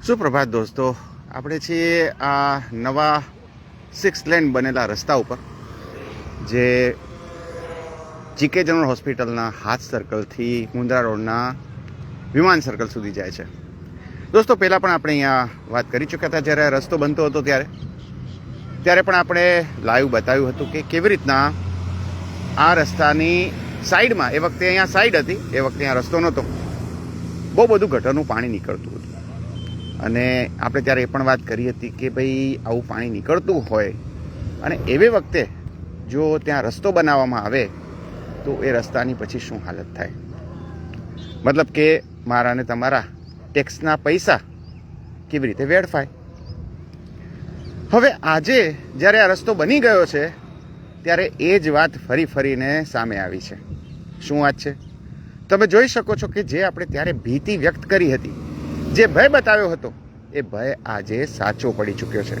સુપ્રભાત દોસ્તો, આપણે છીએ આ નવા સિક્સ લેન બનેલા રસ્તા ઉપર, જે જીકે જનરલ હોસ્પિટલના હાથ સર્કલથી મુંદ્રા રોડના વિમાન સર્કલ સુધી જાય છે. દોસ્તો, પહેલાં પણ આપણે અહીંયા વાત કરી ચૂક્યા હતા, જ્યારે રસ્તો બનતો હતો ત્યારે. ત્યારે પણ આપણે લાઈવ બતાવ્યું હતું કે કેવી રીતના આ રસ્તાની સાઈડમાં એ વખતે અહીંયા સાઈડ હતી, એ વખતે અહીંયા રસ્તો નહોતો. બહુ બધું ગટરનું પાણી નીકળતું હતું. અને આપણે ત્યારે એ પણ વાત કરી હતી કે ભાઈ આવું પાણી નીકળતું હોય અને એવે વખતે જો ત્યાં રસ્તો બનાવવામાં આવે તો એ રસ્તાની પછી શું હાલત થાય? મતલબ કે મારા અને તમારા ટેક્સના પૈસા કેવી રીતે વેડફાય? હવે આજે જ્યારે આ રસ્તો બની ગયો છે, ત્યારે એ જ વાત ફરી ફરીને સામે આવી છે. શું વાત છે? તમે જોઈ શકો છો કે જે આપણે ત્યારે ભીતિ વ્યક્ત કરી હતી જે ભય બતાવ્યો હતો, એ ભય આજે સાચો પડી ચૂક્યો છે.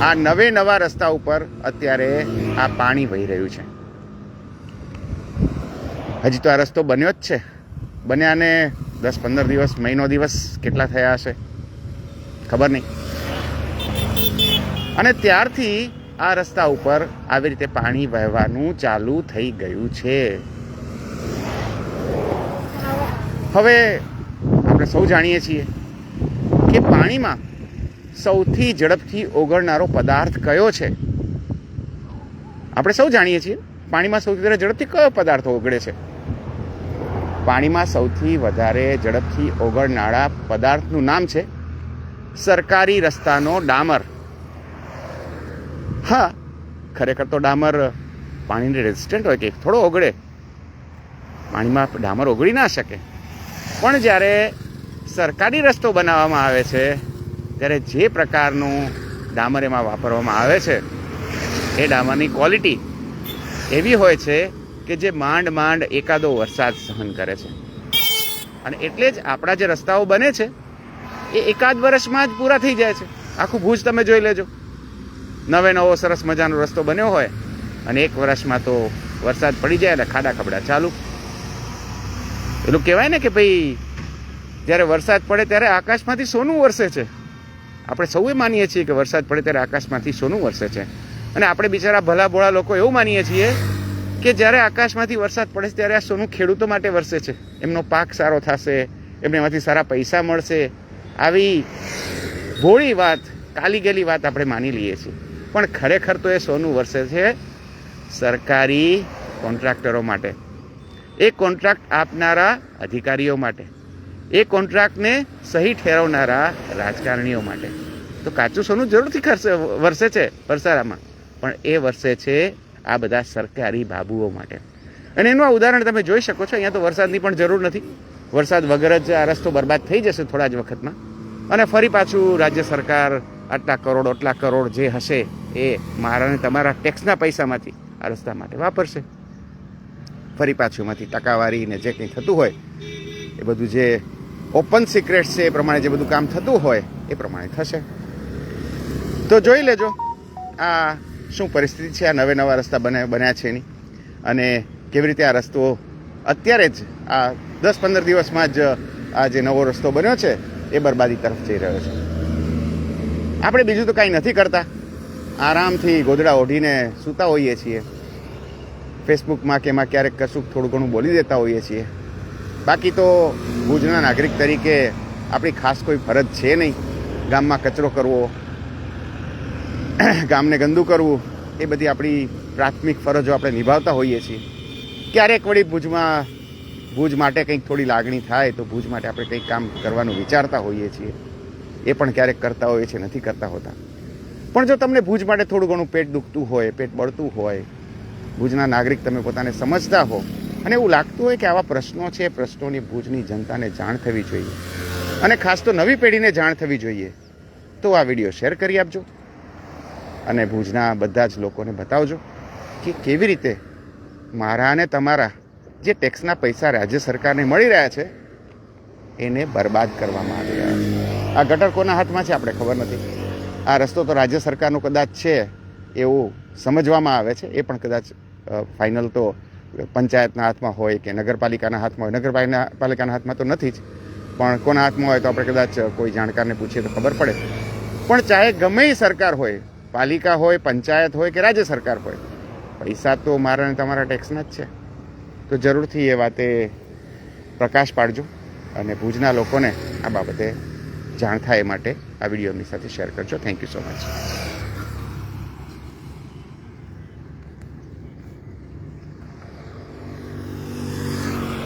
આ નવે નવા રસ્તા ઉપર અત્યારે આ પાણી વહી રહ્યું છે. હજી તો આ રસ્તો બન્યો જ છે. બન્યાને દસ પંદર દિવસ, મહિનો દિવસ કેટલા થયા હશે? ખબર નહીં. અને ત્યારથી આ રસ્તા ઉપર આવી રીતે પાણી વહેવાનું ચાલુ થઈ ગયું છે. હવે આપણે સૌ જાણીએ છીએ કે પાણીમાં સૌથી ઝડપથી ઓગળનારો પદાર્થ કયો છે? આપણે સૌ જાણીએ છીએ પાણીમાં સૌથી વધારે ઝડપથી કયો પદાર્થ ઓગળે છે? પાણીમાં સૌથી વધારે ઝડપથી ઓગળનારા પદાર્થનું નામ છે સરકારી રસ્તાનો ડામર. હા, ખરેખર તો ડામર પાણીને રેઝિસ્ટન્ટ હોય કે થોડો ઓગળે. પાણીમાં ડામર ઓગળી ના શકે. પણ જ્યારે સરકારી રસ્તો બનાવવામાં આવે છે ત્યારે જે પ્રકારનું ડામર એમાં વાપરવામાં આવે છે, એ ડામરની ક્વોલિટી એવી હોય છે કે જે માંડ માંડ એકાદો વરસાદ સહન કરે છે. અને એટલે જ આપણા જે રસ્તાઓ બને છે, એ એકાદ વર્ષમાં જ પૂરા થઈ જાય છે. આખું ભુજ તમે જોઈ લેજો. નવે નવો સરસ મજાનો રસ્તો બન્યો હોય અને એક વર્ષમાં તો વરસાદ પડી જાય એટલે ખાડા ખબડા ચાલુ. પેલું કહેવાય ને કે ભાઈ જ્યારે વરસાદ પડે ત્યારે આકાશમાંથી સોનું વરસે છે. આપણે સૌએ માનીએ છીએ કે વરસાદ પડે ત્યારે આકાશમાંથી સોનું વરસે છે. અને આપણે બિચારા ભલા ભોળા લોકો એવું માનીએ છીએ કે જ્યારે આકાશમાંથી વરસાદ પડે ત્યારે આ સોનું ખેડૂતો માટે વરસે છે. એમનો પાક સારો થશે, એમને એમાંથી સારા પૈસા મળશે. આવી ભોળી વાત, કાલી ગેલી વાત આપણે માની લઈએ છીએ. પણ ખરેખર તો એ સોનું વરસે છે સરકારી કોન્ટ્રાક્ટરો માટે. એ કોન્ટ્રાક્ટ આપનારા અધિકારીઓ માટે. એ કોન્ટ્રાક્ટને સહી ઠેરવનારા રાજકારણીઓ માટે. તો કાચું સોનું જરૂરથી ખર્ચે, વરસે છે વરસારામાં. પણ એ વર્ષે છે આ બધા સરકારી બાબુઓ માટે. અને એનું આ ઉદાહરણ તમે જોઈ શકો છો, અહીંયા તો વરસાદની પણ જરૂર નથી. વરસાદ વગર જ આ રસ્તો બરબાદ થઈ જશે થોડા જ વખતમાં. અને ફરી પાછું રાજ્ય સરકાર આટલા કરોડ આટલા કરોડ જે હશે એ મારા ને તમારા ટેક્સના પૈસામાંથી આ રસ્તા માટે વાપરશે. ફરી પાછું એમાંથી ટકાવારી ને જે કંઈ થતું હોય, એ બધું જે ઓપન સિક્રેટ છે, એ પ્રમાણે જે બધું કામ થતું હોય, એ પ્રમાણે થશે. તો જોઈ લેજો, આ શું પરિસ્થિતિ છે, આ નવે નવા રસ્તા બને, બન્યા છે એની. અને કેવી રીતે આ રસ્તો અત્યારે જ, આ દસ પંદર દિવસમાં જ, આ જે નવો રસ્તો બન્યો છે, એ બરબાદી તરફ જઈ રહ્યો છે. આપણે બીજું તો કાંઈ નથી કરતા. આરામથી ગોદડા ઓઢીને સૂતા હોઈએ છીએ. ફેસબુકમાં કે એમાં ક્યારેક કશુંક થોડું ઘણું બોલી દેતા હોઈએ છીએ. બાકી તો ભુજના નાગરિક તરીકે આપણી ખાસ કોઈ ફરજ છે નહીં. ગામમાં કચરો કરવો, ગામને ગંદુ કરવું, એ બધી આપણી પ્રાથમિક ફરજો આપણે નિભાવતા હોઈએ છીએ. ક્યારેક વળી ભુજમાં, ભુજ માટે કંઈક થોડી લાગણી થાય તો ભુજ માટે આપણે કંઈક કામ કરવાનું વિચારતા હોઈએ છીએ. એ પણ ક્યારેક કરતા હોઈએ છીએ, નથી કરતા હોતા. પણ જો તમને ભુજ માટે થોડું ઘણું પેટ દુખતું હોય, પેટ બળતું હોય, ભુજના નાગરિક તમે પોતાને સમજતા હો અને એવું લાગતું હોય કે આવા પ્રશ્નો છે એ પ્રશ્નોની ભુજની જનતાને જાણ થવી જોઈએ. અને ખાસ તો નવી પેઢીને જાણ થવી જોઈએ. તો આ વીડિયો શેર કરી આપજો. અને ભુજના બધા જ લોકોને બતાવજો કે કેવી રીતે મારા અને તમારા જે ટેક્સના પૈસા રાજ્ય સરકારને મળી રહ્યા છે, એને બરબાદ કરવામાં આવી રહ્યા છે. આ ગટર કોના હાથમાં છે આપણે ખબર નથી. આ રસ્તો તો રાજ્ય સરકારનો કદાચ છે એવું સમજવામાં આવે છે. એ પણ કદાચ ફાઇનલ તો પંચાયતના હાથમાં હોય કે નગરપાલિકાના હાથમાં હોય. નગરપાલિકાના પાલિકાના હાથમાં તો નથી જ, પણ કોના હાથમાં હોય તો આપણે કદાચ કોઈ જાણકારને પૂછીએ તો ખબર પડે. પણ ચાહે ગમે એ સરકાર હોય, પાલિકા હોય, પંચાયત હોય કે રાજ્ય સરકાર હોય, પૈસા તો મારા અને તમારા ટેક્સના જ છે. તો જરૂરથી એ વાતે પ્રકાશ પાડજો અને ભુજના લોકોને આ બાબતે જાણ થાય એ માટે આ વીડિયો એમની સાથે શેર કરજો. Thank you so much